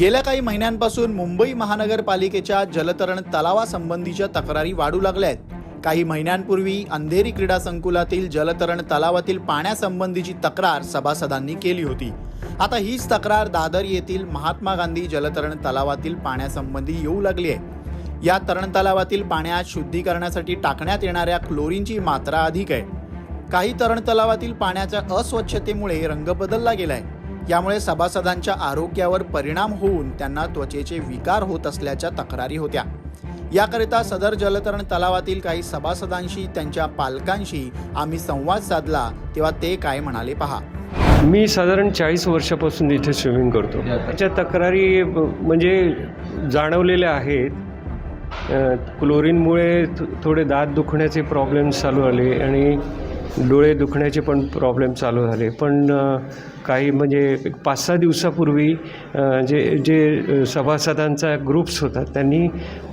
गेल्या काही महिन्यांपासून मुंबई महानगरपालिकेच्या जलतरण तलावासंबंधीच्या तक्रारी वाढू लागल्या आहेत. काही महिन्यांपूर्वी अंधेरी क्रीडा संकुलातील जलतरण तलावातील पाण्यासंबंधीची तक्रार सभासदांनी केली होती. आता हीच तक्रार दादर येथील महात्मा गांधी जलतरण तलावातील पाण्यासंबंधी येऊ लागली आहे. या तरण तलावातील पाण्यात शुद्धीकरणासाठी टाकण्यात येणाऱ्या क्लोरीनची मात्रा अधिक आहे. काही तरण तलावातील पाण्याच्या अस्वच्छतेमुळे रंग बदलला गेलाय. यामुळे सभासदांच्या आरोग्यावर परिणाम होऊन त्यांना त्वचेचे विकार होत असल्याच्या तक्रारी होत्या. याकरिता सदर जलतरण तलावातील काही सभासदांशी त्यांच्या पालकांशी आम्ही संवाद साधला तेव्हा ते काय म्हणाले पहा. मी साधारण चाळीस वर्षापासून इथे स्विमिंग करतो. त्याच्या तक्रारी म्हणजे जाणवलेल्या आहेत. क्लोरीनमुळे थोडे दात दुखण्याचे प्रॉब्लेम्स चालू आले आणि डोळे दुखण्याचे पण प्रॉब्लेम चालू झाले. पण काही म्हणजे एक पाच सहा दिवसापूर्वी जे जे सभासदांचा ग्रुप्स होता त्यांनी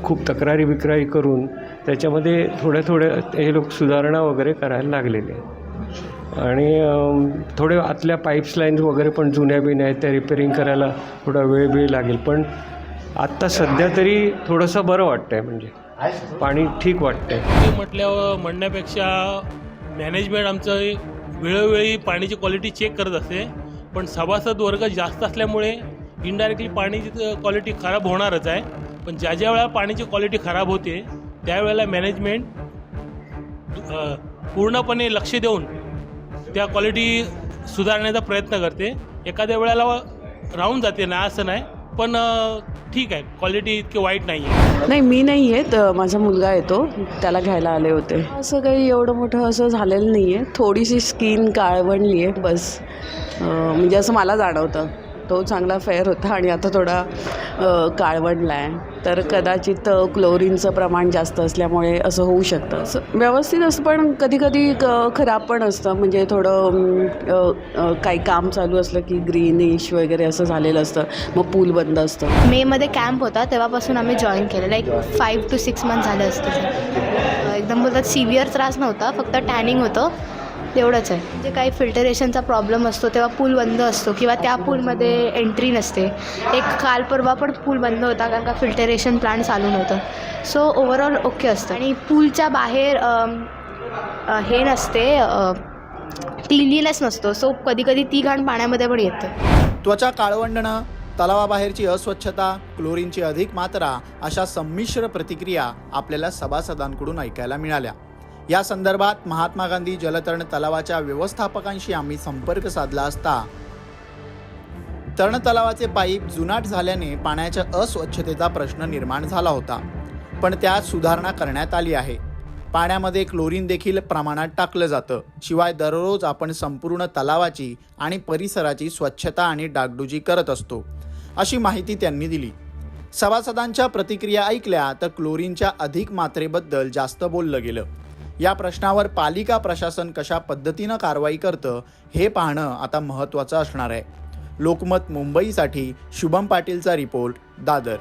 खूप तक्रारी विक्रारी करून त्याच्यामध्ये थोड्या थोड्या हे लोक सुधारणा वगैरे करायला लागलेले आहेत. आणि थोडे आतल्या पाईप्स लाईन्स वगैरे पण जुन्या बिन्या आहेत त्या रिपेरिंग करायला थोडा वेळ वेळ लागेल. पण आत्ता सध्या तरी थोडंसं बरं वाटतं आहे म्हणजे. पाणी ठीक वाटतं आहे म्हटल्यावर म्हणण्यापेक्षा मॅनेजमेंट आमचं वेळोवेळी पाण्याची क्वालिटी चेक करत असते. पण सभासद वर्ग जास्त असल्यामुळे इनडायरेक्टली पाण्याची क्वालिटी खराब होणारच आहे. पण ज्या ज्या वेळा पाण्याची क्वालिटी खराब होते त्यावेळेला मॅनेजमेंट पूर्णपणे लक्ष देऊन त्या क्वालिटी सुधारण्याचा प्रयत्न करते. एखाद्या वेळेला राहून जाते ना असं नाही. पण ठीक आहे. क्वालिटी इतकी वाईट नाही आहे नाही मी नाही आहे तर माझा मुलगा येतो. त्याला घ्यायला आले होते. असं काही एवढं मोठं असं झालेलं नाही आहे थोडीशी स्किन काळवणली आहे बस म्हणजे असं मला जाणवतं. तो चांगला फेअर होता आणि आता थोडा काळवडला आहे तर कदाचित क्लोरीनचं प्रमाण जास्त असल्यामुळे असं होऊ शकतं. असं व्यवस्थित असं पण कधी कधी क- खराब पण असतं. म्हणजे थोडं काही काम चालू असलं की ग्रीनिश वगैरे असं झालेलं असतं. मग पूल बंद असतं. मेमध्ये कॅम्प होता तेव्हापासून आम्ही जॉईन केलं like five two six month झालं असतं. एकदम बोलतात सिव्हिअर त्रास नव्हता फक्त टॅनिंग होतं. तेवढंच आहे. म्हणजे काही फिल्टरेशनचा प्रॉब्लेम असतो तेव्हा पूल बंद असतो किंवा त्या पूलमध्ये एंट्री नसते. एक काल परवा पण पूल बंद होता कारण का फिल्टरेशन प्लांट चालू नव्हतं. सो ओव्हरऑल ओके असतं. आणि पूलच्या बाहेर हे नसते क्लिनिनेस नसतो. सो कधी कधी ती घाण पाण्यामध्ये पण येते. त्वचा काळवंडणं तलावाबाहेरची अस्वच्छता क्लोरीनची अधिक मात्रा अशा संमिश्र प्रतिक्रिया आपल्याला सभासदांकडून ऐकायला मिळाल्या. या संदर्भात महात्मा गांधी जलतरण तलावाच्या व्यवस्थापकांशी आम्ही संपर्क साधला असता. तरण तलावाचे पाईप जुनाट झाल्याने पाण्याच्या अस्वच्छतेचा प्रश्न निर्माण झाला होता. पण त्यात सुधारणा करण्यात आली आहे. पाण्यामध्ये क्लोरीन देखील प्रमाणात टाकलं जातं. शिवाय दररोज आपण संपूर्ण तलावाची आणि परिसराची स्वच्छता आणि डागडुजी करत असतो अशी माहिती त्यांनी दिली. सभासदांच्या प्रतिक्रिया ऐकल्या तर क्लोरीनच्या अधिक मात्रेबद्दल जास्त बोललं गेलं. या प्रश्नावर पालिका प्रशासन कशा पद्धतीनं कारवाई करतं हे पाहणं आता महत्त्वाचं असणार आहे. लोकमत मुंबईसाठी शुभम पाटीलचा रिपोर्ट दादर.